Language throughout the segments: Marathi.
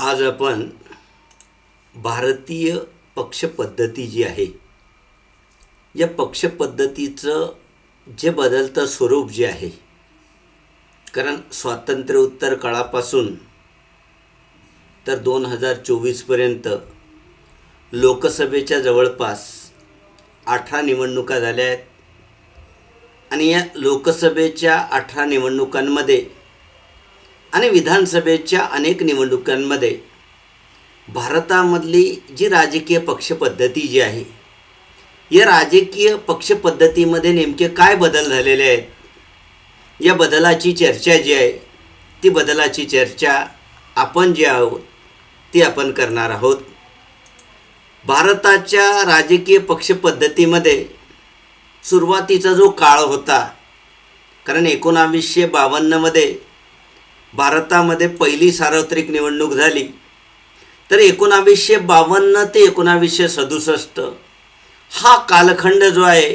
आज आपण भारतीय पक्षपद्धती जी आहे या पक्षपद्धतीचं जे बदलतं स्वरूप जे आहे कारण स्वातंत्र्योत्तर काळापासून तर दोन हजार चोवीसपर्यंत लोकसभेच्या जवळपास अठरा निवडणुका झाल्या आहेत. आणि या लोकसभेच्या अठरा निवडणुकांमध्ये आणि विधानसभेच्या अनेक निवडणुकांमध्ये भारतामधली जी राजकीय पक्षपद्धती जी आहे या राजकीय पक्षपद्धतीमध्ये नेमके काय बदल झालेले आहेत या बदलाची चर्चा जी आहे ती बदलाची चर्चा आपण जे आहोत ती आपण करणार आहोत. भारताच्या राजकीय पक्षपद्धतीमध्ये सुरुवातीचा जो काळ होता कारण एकोणावीसशे बावन्नमध्ये भारतामध्ये पहिली सार्वत्रिक निवडणूक झाली. तर एकोणावीसशे बावन्न ते एकोणावीसशे सदुसष्ट हा कालखंड जो आहे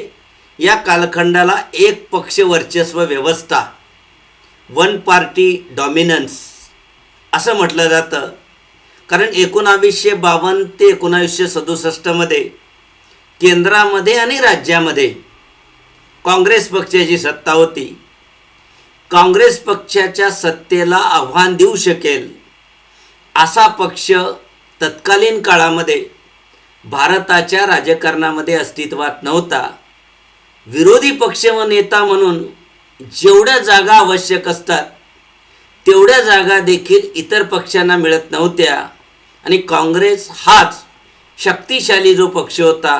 या कालखंडाला एक पक्ष वर्चस्व व्यवस्था वन पार्टी डॉमिनन्स असं म्हटलं जातं. कारण एकोणावीसशे बावन्न ते एकोणावीसशे सदुसष्टमध्ये केंद्रामध्ये आणि राज्यामध्ये काँग्रेस पक्षाची सत्ता होती. काँग्रेस पक्षाच्या सत्तेला आव्हान देऊ शकेल असा पक्ष तत्कालीन काळामध्ये भारताच्या राजकारणामध्ये अस्तित्वात नव्हता. विरोधी पक्ष व नेता म्हणून जेवढ्या जागा आवश्यक असतात तेवढ्या जागा देखील इतर पक्षांना मिळत नव्हत्या आणि काँग्रेस हाच शक्तिशाली जो पक्ष होता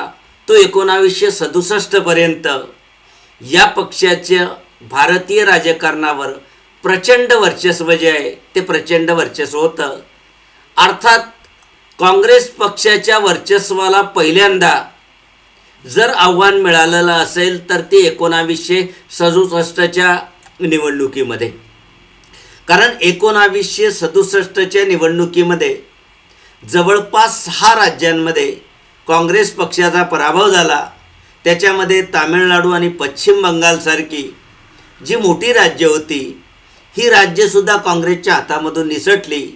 तो एकोणावीसशे सदुसष्टपर्यंत या पक्षाच्या भारतीय राजकारणावर प्रचंड वर्चस्व जे आहे ते प्रचंड वर्चस्व होतं. अर्थात काँग्रेस पक्षाच्या वर्चस्वाला पहिल्यांदा जर आव्हान मिळालेलं असेल तर ते एकोणावीसशे सदुसष्टच्या निवडणुकीमध्ये. कारण एकोणावीसशे सदुसष्टच्या निवडणुकीमध्ये जवळपास सहा राज्यांमध्ये काँग्रेस पक्षाचा पराभव झाला. त्याच्यामध्ये तामिळनाडू आणि पश्चिम बंगालसारखी जी मोठी राज्य होती ही राज्यसुद्धा काँग्रेसच्या हातामधून निसटली.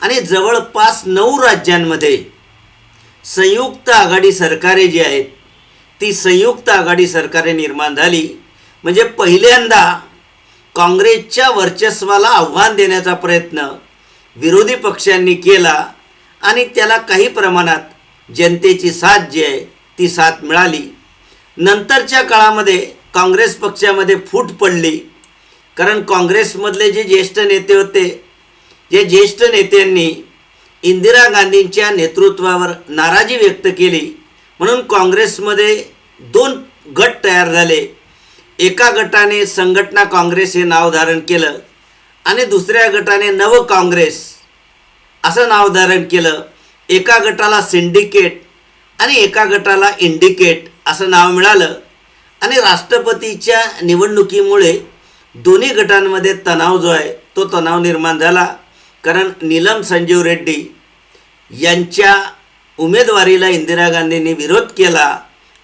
आणि जवळपास नऊ राज्यांमध्ये संयुक्त आघाडी सरकारे जी आहेत ती संयुक्त आघाडी सरकारे निर्माण झाली. म्हणजे पहिल्यांदा काँग्रेसच्या वर्चस्वाला आव्हान देण्याचा प्रयत्न विरोधी पक्षांनी केला आणि त्याला काही प्रमाणात जनतेची साथ जी आहे ती साथ मिळाली. नंतरच्या काळामध्ये काँग्रेस पक्षामध्ये फूट पडली. कारण काँग्रेसमधले जे ज्येष्ठ नेते होते जे ज्येष्ठ नेत्यांनी इंदिरा गांधींच्या नेतृत्वावर नाराजी व्यक्त केली. म्हणून काँग्रेसमध्ये दोन गट तयार झाले. एका गटाने संघटना काँग्रेस हे नाव धारण केलं आणि दुसऱ्या गटाने नव काँग्रेस असं नाव धारण केलं. एका गटाला सिंडिकेट आणि एका गटाला इंडिकेट असं नाव मिळालं. आणि राष्ट्रपतीच्या निवडणुकीमुळे दोन्ही गटांमध्ये तणाव जो आहे तो तणाव निर्माण झाला. कारण नीलम संजीव रेड्डी यांच्या उमेदवारीला इंदिरा गांधींनी विरोध केला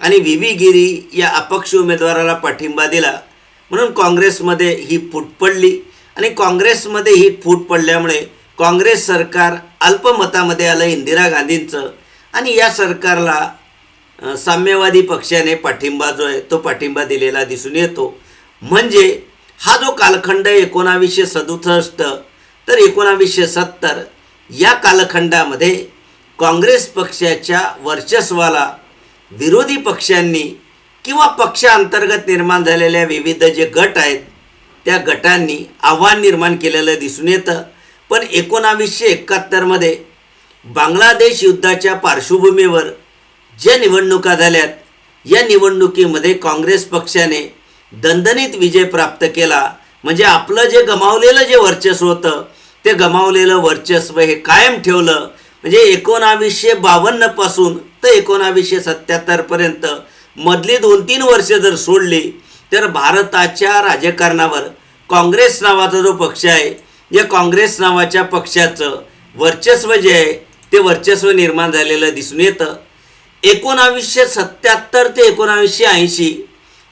आणि व्ही व्ही गिरी या अपक्ष उमेदवाराला पाठिंबा दिला. म्हणून काँग्रेसमध्ये ही फूट पडली आणि काँग्रेसमध्ये ही फूट पडल्यामुळे काँग्रेस सरकार अल्पमतामध्ये आलं इंदिरा गांधींचं आणि या सरकारला साम्यवादी पक्षाने पाठिंबा जो आहे तो पाठिंबा दिलेला दिसून येतो. म्हणजे हा जो कालखंड एकोणावीसशे सदुसष्ट तर एकोणावीसशे सत्तर या कालखंडामध्ये काँग्रेस पक्षाच्या वर्चस्वाला विरोधी पक्षांनी किंवा पक्षांतर्गत निर्माण झालेल्या विविध जे गट आहेत त्या गटांनी आव्हान निर्माण केलेलं दिसून येतं. पण एकोणावीसशे एकाहत्तरमध्ये बांगलादेश युद्धाच्या पार्श्वभूमीवर ज्या निवडणुका झाल्यात या निवडणुकीमध्ये काँग्रेस पक्षाने दणदणीत विजय प्राप्त केला. म्हणजे आपलं जे गमावलेलं जे वर्चस्व होतं ते गमावलेलं वर्चस्व हे कायम ठेवलं. म्हणजे एकोणावीसशे बावन्नपासून तर एकोणावीसशे सत्याहत्तरपर्यंत मधली दोन तीन वर्ष जर सोडली तर भारताच्या राजकारणावर काँग्रेस नावाचा जो पक्ष आहे या काँग्रेस नावाच्या पक्षाचं वर्चस्व जे आहे ते वर्चस्व निर्माण झालेलं दिसून येतं. एकोणावीसशे सत्याहत्तर ते एकोणावीसशे ऐंशी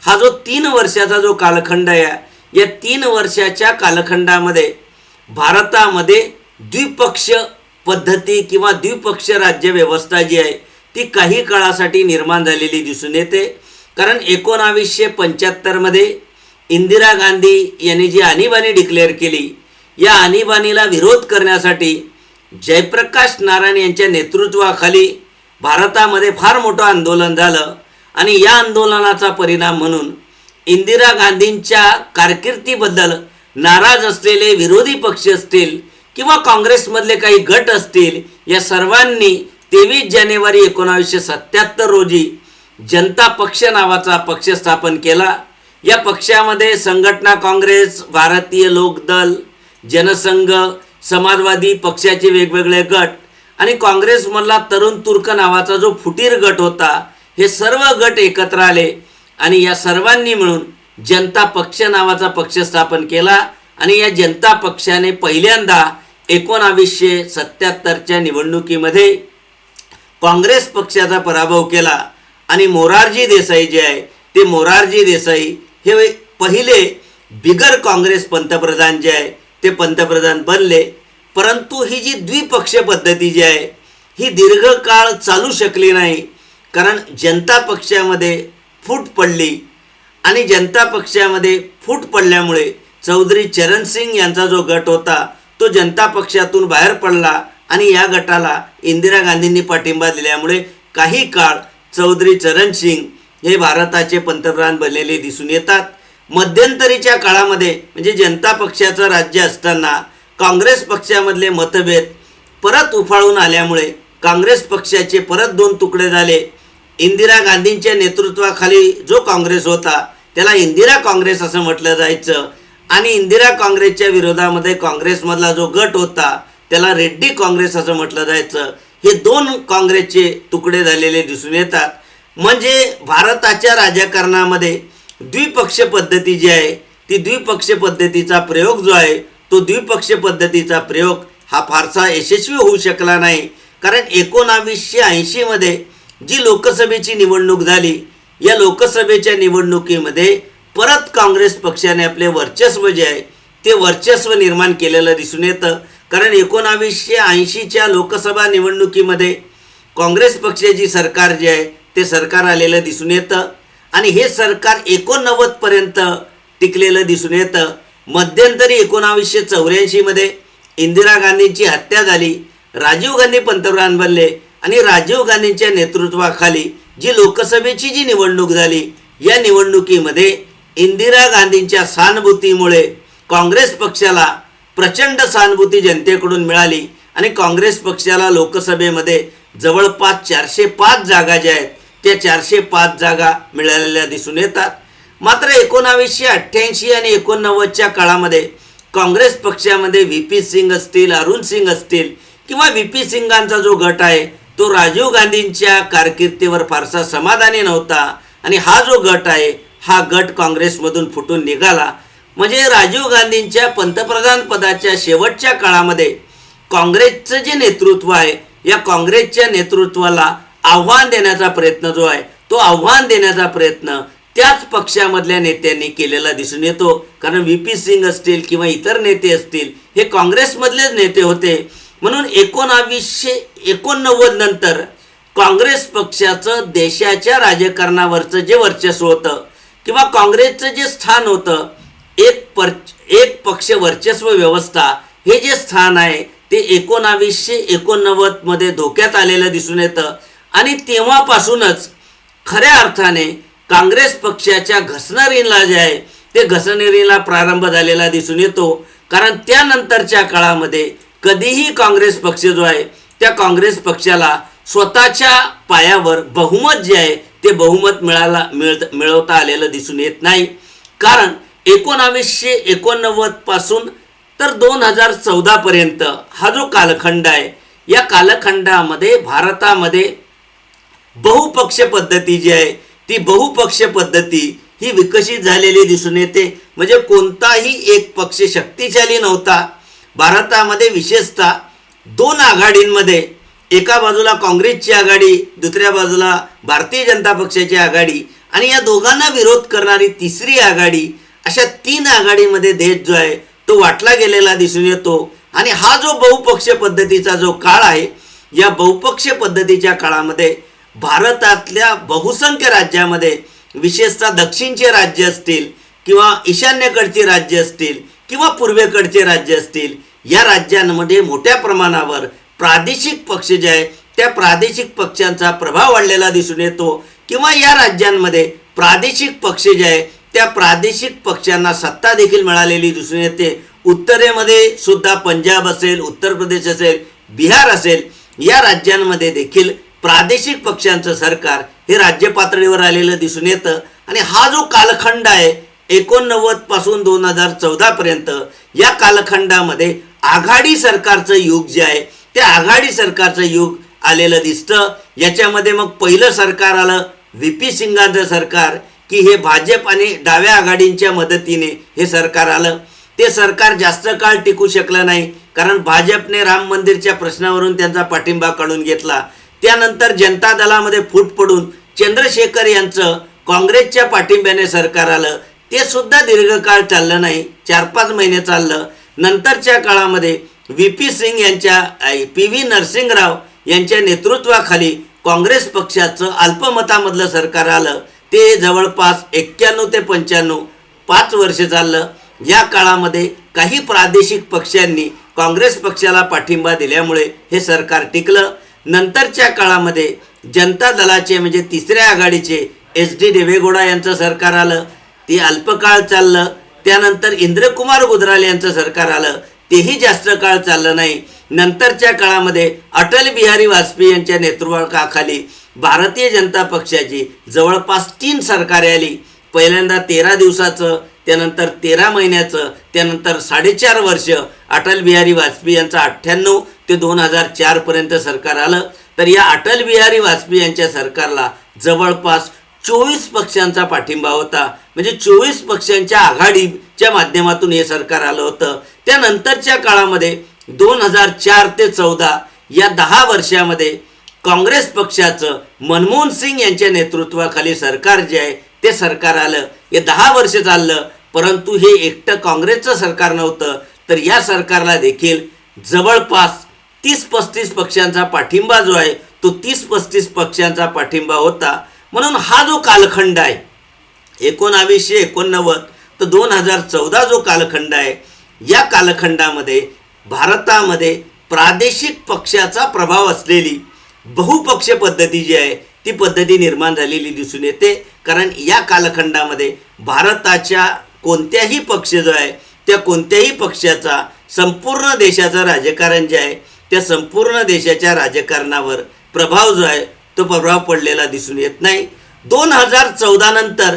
हा जो तीन वर्षाचा जो कालखंड आहे या तीन वर्षाच्या कालखंडामध्ये भारतामध्ये द्विपक्ष पद्धती किंवा द्विपक्ष राज्य व्यवस्था जी आहे ती काही काळासाठी निर्माण झालेली दिसून येते. कारण एकोणावीसशे पंच्याहत्तरमध्ये इंदिरा गांधी यांनी जी आणीबाणी डिक्लेअर केली या आणीबाणीला विरोध करण्यासाठी जयप्रकाश नारायण यांच्या नेतृत्वाखाली भारतामध्ये फार मोठं आंदोलन झालं आणि या आंदोलनाचा परिणाम म्हणून इंदिरा गांधींच्या कारकिर्दीबद्दल नाराज असलेले विरोधी पक्ष असतील किंवा काँग्रेसमधले काही गट असतील या सर्वांनी तेवीस जानेवारी एकोणावीसशे सत्याहत्तर रोजी जनता पक्ष नावाचा पक्ष स्थापन केला. या पक्षामध्ये संघटना काँग्रेस भारतीय लोकदल जनसंघ समाजवादी पक्षाचे वेगवेगळे गट आणि काँग्रेसमधला तरुण तुर्क नावाचा जो फुटीर गट होता हे सर्व गट एकत्र आले आणि या सर्वांनी मिळून जनता पक्ष नावाचा पक्ष स्थापन केला आणि या जनता पक्षाने पहिल्यांदा एकोणावीसशे सत्याहत्तरच्या निवडणुकीमध्ये काँग्रेस पक्षाचा पराभव केला आणि मोरारजी देसाई जे आहे ते मोरारजी देसाई हे पहिले बिगर काँग्रेस पंतप्रधान जे आहे ते पंतप्रधान बनले. परंतु ही जी द्विपक्षीय पद्धती जी आहे ही दीर्घकाळ चालू शकली नाही. कारण जनता पक्षामध्ये फूट पडली आणि जनता पक्षामध्ये फूट पडल्यामुळे चौधरी चरणसिंग यांचा जो गट होता तो जनता पक्षातून बाहेर पडला आणि या गटाला इंदिरा गांधींनी पाठिंबा दिल्यामुळे काही काळ चौधरी चरणसिंग हे भारताचे पंतप्रधान बनलेले दिसून येतात. मध्यंतरीच्या काळामध्ये म्हणजे जनता पक्षाचं राज्य असताना काँग्रेस पक्षामधले मतभेद परत उफाळून आल्यामुळे काँग्रेस पक्षाचे परत दोन तुकडे झाले. इंदिरा गांधींच्या नेतृत्वाखाली जो काँग्रेस होता त्याला इंदिरा काँग्रेस असं म्हटलं जायचं. आणि इंदिरा काँग्रेसच्या विरोधामध्ये काँग्रेसमधला जो गट होता त्याला रेड्डी काँग्रेस असं म्हटलं जायचं. हे दोन काँग्रेसचे तुकडे झालेले दिसून येतात. म्हणजे भारताच्या राजकारणामध्ये द्विपक्ष पद्धती जी आहे ती द्विपक्ष पद्धतीचा प्रयोग जो आहे तो द्विपक्षीय पद्धतीचा प्रयोग हा फारसा यशस्वी होऊ शकला नाही. कारण एकोणावीसशे ऐंशीमध्ये जी लोकसभेची निवडणूक झाली या लोकसभेच्या निवडणुकीमध्ये परत काँग्रेस पक्षाने आपले वर्चस्व जे आहे ते वर्चस्व निर्माण केलेलं दिसून येतं. कारण एकोणावीसशे ऐंशीच्या लोकसभा निवडणुकीमध्ये काँग्रेस पक्षाची सरकार जे आहे ते सरकार आलेलं दिसून येतं. आणि हे सरकार एकोणनव्वदपर्यंत टिकलेलं दिसून येतं. मध्यंतरी एकोणावीसशे चौऱ्याऐंशीमध्ये इंदिरा गांधींची हत्या झाली राजीव गांधी पंतप्रधान बनले आणि राजीव गांधींच्या नेतृत्वाखाली जी लोकसभेची जी निवडणूक झाली या निवडणुकीमध्ये इंदिरा गांधींच्या सहानुभूतीमुळे काँग्रेस पक्षाला प्रचंड सहानुभूती जनतेकडून मिळाली आणि काँग्रेस पक्षाला लोकसभेमध्ये जवळपास चारशे पाच जागा ज्या आहेत त्या चारशे पाच जागा मिळालेल्या दिसून येतात. मात्र एकोणावीसशे अठ्ठ्याऐंशी आणि एकोणनव्वदच्या काळामध्ये काँग्रेस पक्षामध्ये व्ही पी सिंग असतील अरुण सिंग असतील किंवा व्ही पी सिंगांचा जो गट आहे तो राजीव गांधींच्या कारकिर्दीवर फारसा समाधानी नव्हता. आणि हा जो गट आहे हा गट काँग्रेसमधून फुटून निघाला. म्हणजे राजीव गांधींच्या पंतप्रधान पदाच्या शेवटच्या काळामध्ये काँग्रेसचं जे नेतृत्व आहे या काँग्रेसच्या नेतृत्वाला आव्हान देण्याचा प्रयत्न जो आहे तो आव्हान देण्याचा प्रयत्न त्याच पक्षामधल्या नेत्यांनी केलेला दिसून येतो. कारण व्ही पी सिंग असतील किंवा इतर नेते असतील हे काँग्रेसमधलेच नेते होते. म्हणून एकोणावीसशे एकोणनव्वद नंतर काँग्रेस पक्षाचं देशाच्या राजकारणावरचं जे वर्चस्व होतं किंवा काँग्रेसचं जे स्थान होतं एक पर एक पक्ष वर्चस्व व्यवस्था हे जे स्थान आहे ते एकोणावीसशे एकोणनव्वदमध्ये धोक्यात आलेलं दिसून येतं. आणि तेव्हापासूनच खऱ्या अर्थाने काँग्रेस पक्षाच्या घसणारीला जे आहे ते घसणारीला प्रारंभ झालेला दिसून येतो. कारण त्यानंतरच्या काळामध्ये कधीही काँग्रेस पक्ष जो आहे त्या काँग्रेस पक्षाला स्वतःच्या पायावर बहुमत जे आहे ते बहुमत मिळाला मिळ मिळवता आलेलं दिसून येत नाही. कारण एकोणावीसशे एकोणनव्वदपासून तर दोन हजार चौदापर्यंत हा जो कालखंड आहे या कालखंडामध्ये भारतामध्ये बहुपक्ष पद्धती जी आहे ती बहुपक्ष पद्धती ही विकसित झालेली दिसून येते. म्हणजे कोणताही एक पक्ष शक्तिशाली नव्हता. भारतामध्ये विशेषतः दोन आघाडींमध्ये एका बाजूला काँग्रेसची आघाडी दुसऱ्या बाजूला भारतीय जनता पक्षाची आघाडी आणि या दोघांना विरोध करणारी तिसरी आघाडी अशा तीन आघाडीमध्ये देश जो आहे तो वाटला गेलेला दिसून येतो. आणि हा जो बहुपक्ष पद्धतीचा जो काळ आहे या बहुपक्ष पद्धतीच्या काळामध्ये भारतातल्या बहुसंख्य राज्यामध्ये विशेषतः दक्षिणचे राज्य असतील किंवा ईशान्येकडची राज्य असतील किंवा पूर्वेकडचे राज्य असतील या राज्यांमध्ये मोठ्या प्रमाणावर प्रादेशिक पक्ष जे आहे त्या प्रादेशिक पक्षांचा प्रभाव वाढलेला दिसून येतो. किंवा या राज्यांमध्ये प्रादेशिक पक्ष जे आहे त्या प्रादेशिक पक्षांना सत्ता देखील मिळालेली दिसून येते. उत्तरेमध्ये सुद्धा पंजाब असेल उत्तर प्रदेश असेल बिहार असेल या राज्यांमध्ये देखील प्रादेशिक पक्षांचं सरकार हे राज्य पातळीवर आलेलं दिसून येतं. आणि हा जो कालखंड आहे एकोणनव्वदपासून दोन हजार चौदापर्यंत या कालखंडामध्ये आघाडी सरकारचं युग जे आहे ते आघाडी सरकारचं युग आलेलं दिसतं. याच्यामध्ये मग पहिलं सरकार आलं व्ही पी सिंगांचं सरकार की हे भाजप आणि डाव्या आघाडींच्या मदतीने हे सरकार आलं. ते सरकार जास्त काळ टिकू शकलं नाही कारण भाजपने राम मंदिरच्या प्रश्नावरून त्यांचा पाठिंबा काढून घेतला. त्यानंतर जनता दलामध्ये फूट पडून चंद्रशेखर यांचं काँग्रेसच्या पाठिंब्याने सरकार आलं. ते सुद्धा दीर्घकाळ चाललं नाही. चार पाच महिने चाललं. नंतरच्या काळामध्ये व्ही पी सिंग यांच्या पी व्ही नरसिंगराव यांच्या नेतृत्वाखाली काँग्रेस पक्षाचं अल्पमतामधलं सरकार आलं. ते जवळपास एक्क्याण्णव ते पंच्याण्णव पाच वर्ष चाललं. या काळामध्ये काही प्रादेशिक पक्षांनी काँग्रेस पक्षाला पाठिंबा दिल्यामुळे हे सरकार टिकलं. नंतरच्या काळामध्ये जनता दलाचे म्हणजे तिसऱ्या आघाडीचे एच डी देवेगौडा यांचं सरकार आलं ते अल्पकाळ चाललं त्यानंतर इंद्रकुमार गुजराल यांचं सरकार आलं तेही जास्त काळ चाललं नाही. नंतरच्या काळामध्ये अटल बिहारी वाजपेयी यांच्या नेतृत्वाखाली भारतीय जनता पक्षाची जवळपास तीन सरकारे आली. पहिल्यांदा तेरा दिवसाचं त्यानंतर तेरा महिन्याचं त्यानंतर साडेचार वर्ष अटल बिहारी वाजपेयी यांचा अठ्ठ्याण्णव ते दोन हजार चारपर्यंत सरकार आलं. तर या अटल बिहारी वाजपेयी यांच्या सरकारला जवळपास चोवीस पक्षांचा पाठिंबा होता. म्हणजे चोवीस पक्षांच्या आघाडीच्या माध्यमातून हे सरकार आलं होतं. त्यानंतरच्या काळामध्ये दोन हजार चार ते चौदा या दहा वर्षामध्ये काँग्रेस पक्षाचं मनमोहन सिंग यांच्या नेतृत्वाखाली सरकार जे आहे ते सरकार आलं. हे दहा वर्ष चाललं परंतु हे एकटं काँग्रेसचं सरकार नव्हतं. तर या सरकारला देखील जवळपास तीस पस्तीस पक्षांचा पाठिंबा जो आहे तो तीस पस्तीस पक्षांचा पाठिंबा होता. म्हणून हा जो कालखंड आहे एकोणावीसशे एकोणनव्वद तर दोन हजार चौदा जो कालखंड आहे या कालखंडामध्ये भारतामध्ये प्रादेशिक पक्षाचा प्रभाव असलेली बहुपक्ष पद्धती जी आहे ती पद्धती निर्माण झालेली दिसून येते. कारण या कालखंडामध्ये भारताच्या कोणत्याही पक्ष जो आहे त्या कोणत्याही पक्षाचा संपूर्ण देशाचं राजकारण जे आहे त्या संपूर्ण देशाच्या राजकारणावर प्रभाव जो आहे तो प्रभाव पडलेला दिसून येत नाही. दोन हजार चौदा नंतर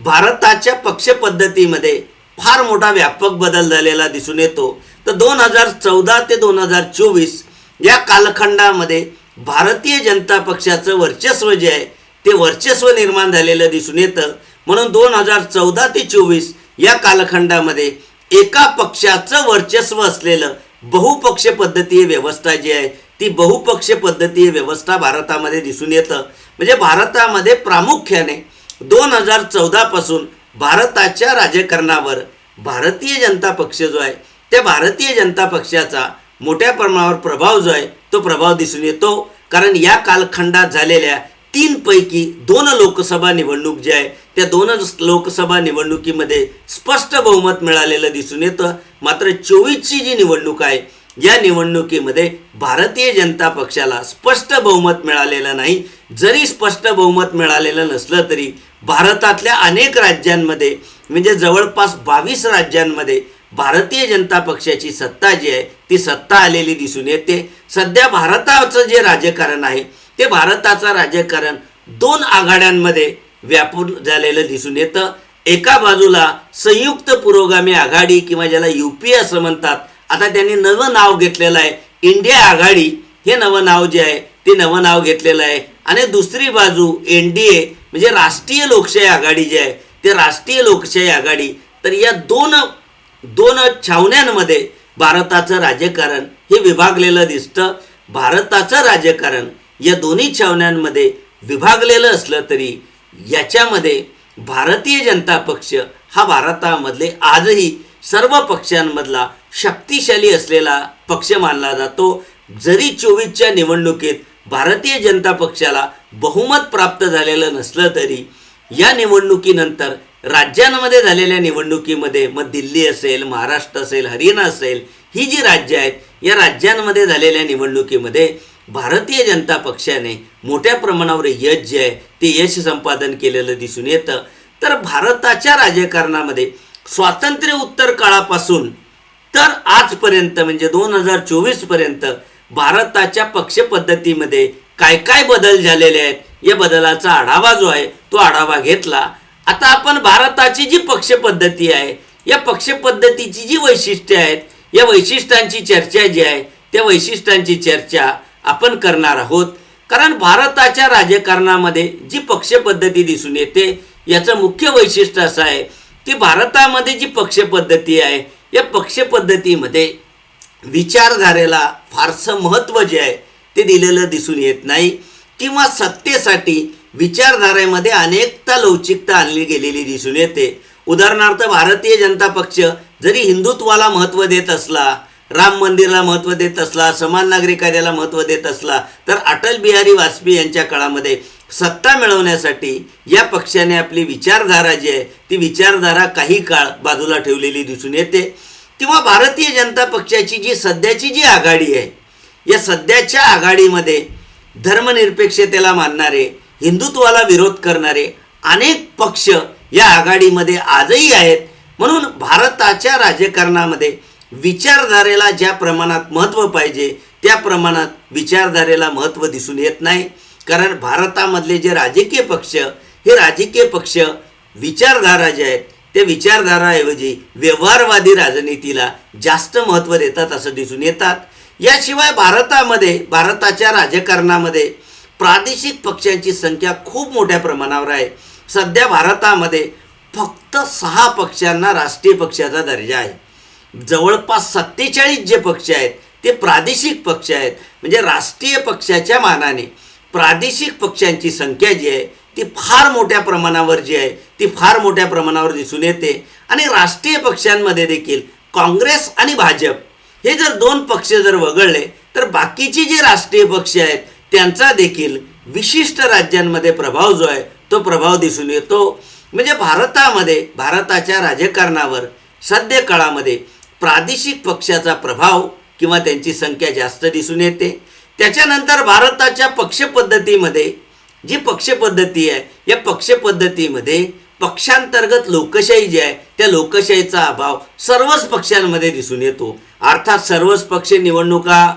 भारताच्या पक्षपद्धतीमध्ये फार मोठा व्यापक बदल झालेला दिसून येतो. तर दोन हजार चौदा ते दोन हजार चोवीस या कालखंडामध्ये भारतीय जनता पक्षाचं वर्चस्व जे आहे ते वर्चस्व निर्माण झालेलं दिसून येतं. म्हणून दोन हजार चौदा ते चोवीस या कालखंडामध्ये एका पक्षाचं वर्चस्व असलेलं बहुपक्ष पद्धतीय व्यवस्था जी आहे ती बहुपक्ष पद्धतीय व्यवस्था भारतामध्ये दिसून येतं. म्हणजे भारतामध्ये प्रामुख्याने दोन हजार चौदापासून भारताच्या राजकारणावर भारतीय जनता पक्ष जो आहे त्या भारतीय जनता पक्षाचा मोठ्या प्रमाणावर प्रभाव जो आहे तो प्रभाव दिसून येतो. कारण या कालखंडात झालेल्या तीनपैकी दोन लोकसभा निवडणूक जी आहे त्या दोन लोकसभा निवडणुकीमध्ये स्पष्ट बहुमत मिळालेलं दिसून येतं. मात्र चोवीसची जी निवडणूक आहे या निवडणुकीमध्ये भारतीय जनता पक्षाला स्पष्ट बहुमत मिळालेलं नाही. जरी स्पष्ट बहुमत मिळालेलं नसलं तरी भारतातल्या अनेक राज्यांमध्ये म्हणजे जवळपास बावीस राज्यांमध्ये भारतीय जनता पक्षाची सत्ता जी आहे ती सत्ता आलेली दिसून येते. सध्या भारताचं जे राजकारण आहे ते भारताचं राजकारण दोन आघाड्यांमध्ये व्यापून झालेलं दिसून येतं. एका बाजूला संयुक्त पुरोगामी आघाडी किंवा ज्याला यू पी असं म्हणतात आता त्यांनी नवं नाव घेतलेलं आहे इंडिया आघाडी. हे नवं नाव जे आहे ते नवं नाव घेतलेलं आहे. आणि दुसरी बाजू एन डी ए म्हणजे राष्ट्रीय लोकशाही आघाडी जी आहे ते राष्ट्रीय लोकशाही आघाडी. तर या दोन दोन छावण्यांमध्ये भारताचं राजकारण हे विभागलेलं दिसतं. भारताचं राजकारण या दोन्ही छावण्यांमध्ये विभागलेलं असलं तरी याच्यामध्ये भारतीय जनता पक्ष हा भारतामधले आजही सर्व पक्षांमधला शक्तिशाली असलेला पक्ष मानला जातो. जरी चोवीसच्या निवडणुकीत भारतीय जनता पक्षाला बहुमत प्राप्त झालेलं नसलं तरी या निवडणुकीनंतर राज्यांमध्ये झालेल्या निवडणुकीमध्ये मग दिल्ली असेल महाराष्ट्र असेल हरियाणा असेल ही जी राज्य आहेत या राज्यांमध्ये झालेल्या निवडणुकीमध्ये भारतीय जनता पक्षाने मोठ्या प्रमाणावर यश जे आहे ते यश संपादन केलेलं दिसून येतं. तर भारताच्या राजकारणामध्ये स्वातंत्र्य उत्तर काळापासून तर आजपर्यंत म्हणजे दोन हजार चोवीसपर्यंत भारताच्या पक्षपद्धतीमध्ये काय काय बदल झालेले आहेत या बदलाचा आढावा जो आहे तो आढावा घेतला. आता आपण भारताची जी पक्षपद्धती आहे या पक्षपद्धतीची जी वैशिष्ट्ये आहेत या वैशिष्ट्यांची चर्चा जी आहे त्या वैशिष्ट्यांची चर्चा आपण करणार आहोत. कारण भारताच्या राजकारणामध्ये जी पक्षपद्धती दिसून येते याचं मुख्य वैशिष्ट्य असं आहे की भारतामध्ये जी पक्षपद्धती आहे या पक्षपद्धतीमध्ये विचारधारेला फारसं महत्त्व जे आहे ते दिलेलं दिसून येत नाही. किंवा सत्तेसाठी विचारधारेमध्ये अनेकता लवचिकता आणली गेलेली दिसून येते. उदाहरणार्थ भारतीय जनता पक्ष जरी हिंदुत्वाला महत्त्व देत असला राम मंदिरला महत्त्व देत असला समान नागरी कायद्याला महत्त्व देत असला तर अटल बिहारी वाजपेयी यांच्या काळामध्ये सत्ता मिळवण्यासाठी या पक्षाने आपली विचारधारा जी आहे ती विचारधारा काही काळ बाजूला ठेवलेली दिसून येते. किंवा भारतीय जनता पक्षाची जी सध्याची जी आघाडी आहे या सध्याच्या आघाडीमध्ये धर्मनिरपेक्षतेला मानणारे हिंदुत्वाला विरोध करणारे अनेक पक्ष या आघाडीमध्ये आजही आहेत. म्हणून भारताच्या राजकारणामध्ये विचारधारेला ज्या प्रमाणात महत्त्व पाहिजे त्या प्रमाणात विचारधारेला महत्त्व दिसून येत नाही. कारण भारतामधले जे राजकीय पक्ष हे राजकीय पक्ष विचारधारा जे आहेत ते विचारधाराऐवजी व्यवहारवादी राजनीतीला जास्त महत्त्व देतात असं दिसून येतात. याशिवाय भारतामध्ये भारताच्या राजकारणामध्ये प्रादेशिक पक्षांची संख्या खूप मोठ्या प्रमाणावर आहे. सध्या भारतामध्ये फक्त सहा पक्षांना राष्ट्रीय पक्षाचा दर्जा आहे. जवळपास सत्तेचाळीस जे पक्ष आहेत ते प्रादेशिक पक्ष आहेत म्हणजे राष्ट्रीय पक्षाच्या मानाने प्रादेशिक पक्षांची संख्या जी आहे ती फार मोठ्या प्रमाणावर जी आहे ती फार मोठ्या प्रमाणावर दिसून येते. आणि राष्ट्रीय पक्षांमध्ये देखील काँग्रेस आणि भाजप हे जर दोन पक्ष जर वगळले तर बाकीचे जे राष्ट्रीय पक्ष आहेत त्यांचा देखील विशिष्ट राज्यांमध्ये प्रभाव जो आहे तो प्रभाव दिसून येतो. म्हणजे भारतामध्ये भारताच्या राजकारणावर सध्या काळामध्ये प्रादेशिक पक्षाचा प्रभाव किंवा त्यांची संख्या जास्त दिसून येते. त्याच्यानंतर भारताच्या पक्षपद्धतीमध्ये जी पक्षपद्धती आहे या पक्षपद्धतीमध्ये पक्षांतर्गत लोकशाही जी आहे त्या लोकशाहीचा अभाव सर्वच पक्षांमध्ये दिसून येतो. अर्थात सर्वच पक्ष निवडणुका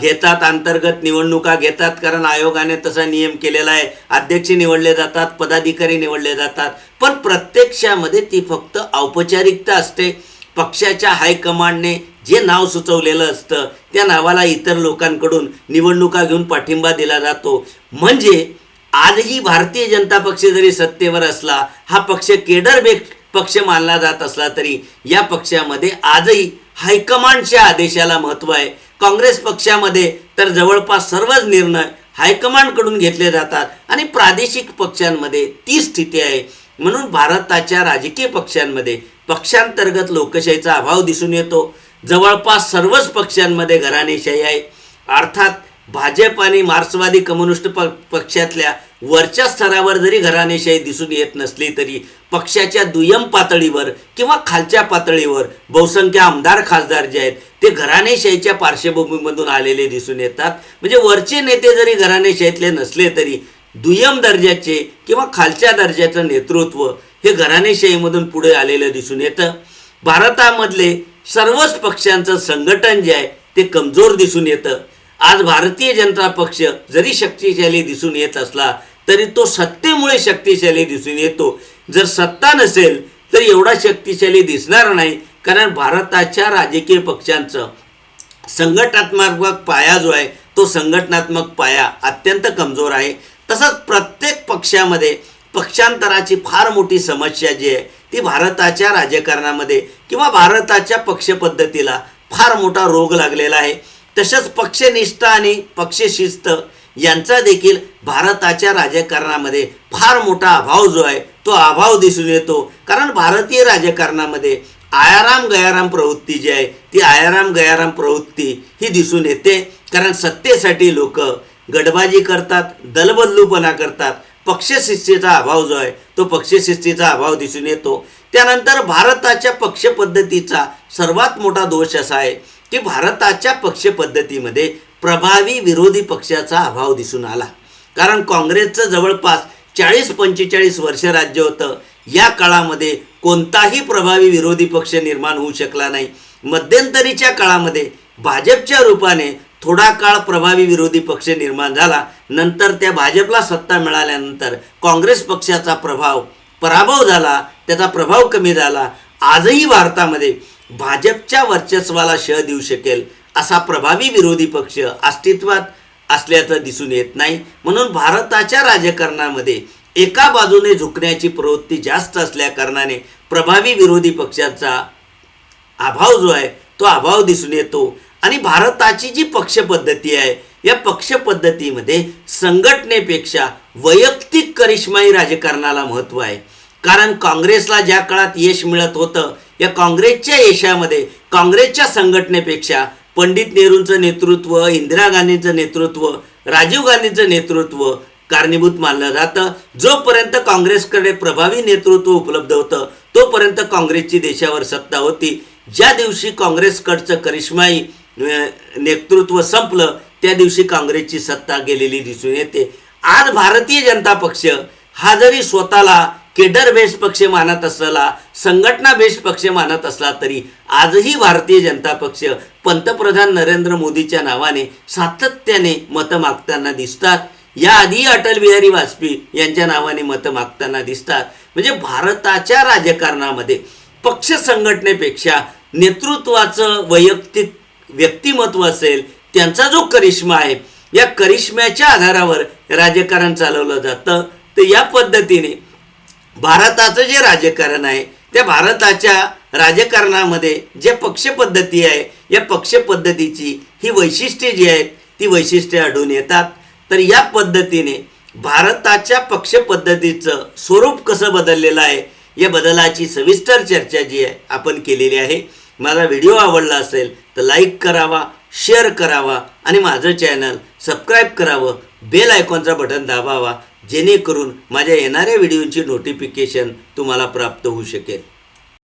घेतात अंतर्गत निवडणुका घेतात कारण आयोगाने तसा नियम केलेला आहे. अध्यक्ष निवडले जातात पदाधिकारी निवडले जातात पण प्रत्यक्षामध्ये ती फक्त औपचारिकता असते. पक्षाच्या हायकमांडने जे नाव सुचवलेलं असतं त्या नावाला इतर लोकांकडून निवडणुका घेऊन पाठिंबा दिला जातो. म्हणजे आजही भारतीय जनता पक्ष जरी सत्तेवर असला हा पक्ष केडरबेक पक्ष मानला जात असला तरी या पक्षामध्ये आजही हायकमांडच्या आदेशाला महत्त्व आहे. काँग्रेस पक्षामध्ये तर जवळपास सर्वच निर्णय हायकमांडकडून घेतले जातात आणि प्रादेशिक पक्षांमध्ये ती स्थिती आहे. म्हणून भारताच्या राजकीय पक्षांमध्ये पक्षांतर्गत लोकशाहीचा अभाव दिसून येतो. जवळपास सर्वच पक्षांमध्ये घराणेशाही आहे. अर्थात भाजप आणि मार्क्सवादी कम्युनिस्ट प पक्षातल्या वरच्या स्तरावर जरी घराणेशाही दिसून येत नसली तरी पक्षाच्या दुय्यम पातळीवर किंवा खालच्या पातळीवर बहुसंख्य आमदार खासदार जे आहेत ते घराणेशाहीच्या पार्श्वभूमीमधून आलेले दिसून येतात. म्हणजे वरचे नेते जरी घराणेशाहीतले नसले तरी दुय्यम दर्जाचे किंवा खालच्या दर्जाचं नेतृत्व हे घराणेशाहीमधून पुढे आलेलं दिसून येतं. भारतामधले सर्वच पक्षांचं संघटन जे आहे ते कमजोर दिसून येतं. आज भारतीय जनता पक्ष जरी शक्तिशाली दिसून येत असला तरी तो सत्तेमुळे शक्तिशाली दिसून येतो. जर सत्ता नसेल तर एवढा शक्तिशाली दिसणार नाही कारण भारताच्या राजकीय पक्षांचं संघटनात्मक पाया जो आहे तो संघटनात्मक पाया अत्यंत कमजोर आहे. तसंच प्रत्येक पक्षामध्ये पक्षांतराची फार मोठी समस्या जी आहे ती भारताच्या राजकारणामध्ये किंवा भारताच्या पक्षपद्धतीला फार मोठा रोग लागलेला आहे. तसंच पक्षनिष्ठा आणि पक्षशिस्त यांचा देखील भारताच्या राजकारणामध्ये फार मोठा अभाव जो आहे तो अभाव दिसून येतो. कारण भारतीय राजकारणामध्ये आयाराम गयाराम प्रवृत्ती जी आहे ती आयाराम गयाराम प्रवृत्ती ही दिसून येते. कारण सत्तेसाठी लोक गडबाजी करतात दलबदलूपणा करतात. पक्षशिस्तीचा अभाव जो आहे तो पक्षशिस्तीचा अभाव दिसून येतो. त्यानंतर भारताच्या पक्षपद्धतीचा सर्वात मोठा दोष असा आहे की भारताच्या पक्षपद्धतीमध्ये प्रभावी विरोधी पक्षाचा अभाव दिसून आला. कारण काँग्रेसचं जवळपास चाळीस पंचेचाळीस वर्ष राज्य होतं. या काळामध्ये कोणताही प्रभावी विरोधी पक्ष निर्माण होऊ शकला नाही. मध्यंतरीच्या काळामध्ये भाजपच्या रूपाने थोडा काळ प्रभावी विरोधी पक्ष निर्माण झाला. नंतर त्या भाजपला सत्ता मिळाल्यानंतर काँग्रेस पक्षाचा प्रभाव पराभव झाला. त्याचा प्रभाव कमी झाला. आजही भारतामध्ये भाजपच्या वर्चस्वाला शह देऊ शकेल असा प्रभावी विरोधी पक्ष अस्तित्वात असल्याचं दिसून येत नाही. म्हणून भारताच्या राजकारणामध्ये एका बाजूने झुकण्याची प्रवृत्ती जास्त असल्याकारणाने प्रभावी विरोधी पक्षाचा अभाव जो आहे तो अभाव दिसून येतो. आणि भारताची जी पक्षपद्धती आहे या पक्षपद्धतीमध्ये संघटनेपेक्षा वैयक्तिक करिश्माई राजकारणाला महत्त्व आहे. कारण काँग्रेसला ज्या काळात यश मिळत होतं या काँग्रेसच्या यशामध्ये काँग्रेसच्या संघटनेपेक्षा पंडित नेहरूंचं नेतृत्व इंदिरा गांधींचं नेतृत्व राजीव गांधींचं नेतृत्व कारणीभूत मानलं जातं. जोपर्यंत काँग्रेसकडे प्रभावी नेतृत्व उपलब्ध होतं तोपर्यंत काँग्रेसची देशावर सत्ता होती. ज्या दिवशी काँग्रेसकडचं करिश्माई नेतृत्व संपलं त्या दिवशी काँग्रेसची सत्ता गेलेली दिसून येते. आज भारतीय जनता पक्ष हा जरी स्वतःला केडर बेस पक्ष मानत असला संघटना बेस पक्ष मानत असला तरी आजही भारतीय जनता पक्ष पंतप्रधान नरेंद्र मोदीच्या नावाने सातत्याने मतं मागताना दिसतात. याआधी अटल बिहारी वाजपेयी यांच्या नावाने मतं मागताना दिसतात. म्हणजे भारताच्या राजकारणामध्ये पक्ष संघटनेपेक्षा नेतृत्वाचं वैयक्तिक व्यक्तिमत्व असेल त्यांचा जो करिश्मा आहे या करिश्म्याच्या आधारावर राजकारण चालवलं जातं. तर या पद्धतीने भारताचं जे राजकारण आहे त्या भारताच्या राजकारणामध्ये जे पक्षपद्धती आहे या पक्षपद्धतीची ही वैशिष्ट्ये जी आहेत ती वैशिष्ट्ये आढळून येतात. तर या पद्धतीने भारताच्या पक्षपद्धतीचं स्वरूप कसं बदललेलं आहे या बदलाची सविस्तर चर्चा जी आहे आपण केलेली आहे. माझा व्हिडिओ आवडला असेल तर लाईक करावा शेअर करावा आणि माझं चॅनल सबस्क्राईब करावं बेल आयकॉनचा बटन दाबावा जेणेकरून माझ्या येणाऱ्या व्हिडिओची नोटिफिकेशन तुम्हाला प्राप्त होऊ शकेल.